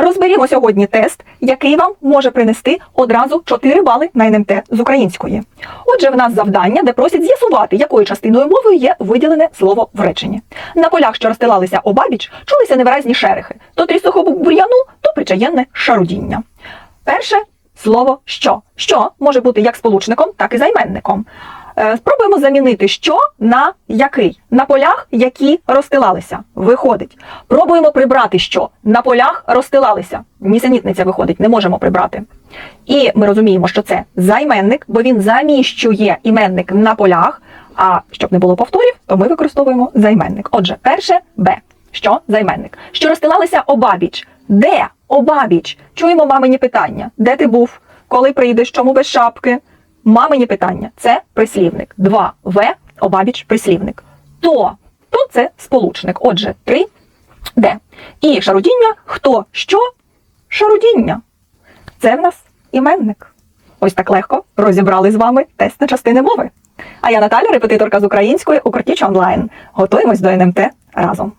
Розберімо сьогодні тест, який вам може принести одразу 4 бали на НМТ з української. Отже, в нас завдання, де просять з'ясувати, якою частиною мови є виділене слово в реченні. На полях, що розстилалися обабіч, чулися невиразні шерехи, то трісоху бур'яну, то причаєнне шарудіння. Перше слово що. Що може бути як сполучником, так і займенником. Е, Спробуємо замінити що на який. На полях, які розстилалися. Виходить. Пробуємо прибрати що. На полях розстилалися. Нісенітниця виходить, не можемо прибрати. І ми розуміємо, що це займенник, бо він заміщує іменник на полях. А щоб не було повторів, то ми використовуємо займенник. Отже, перше Б. Що займенник? Що розстилалися обабіч. Де обабіч? Чуємо мамині питання. Де ти був? Коли прийдеш? Чому без шапки? Мамині питання це прислівник. 2 В обабіч прислівник. То, то це сполучник. Отже, 3 Д. І шарудіння хто що? Шарудіння. Це в нас іменник. Ось так легко розібрали з вами тест на частини мови. А я Наталя, репетиторка з української у онлайн. Готуємось до НМТ разом.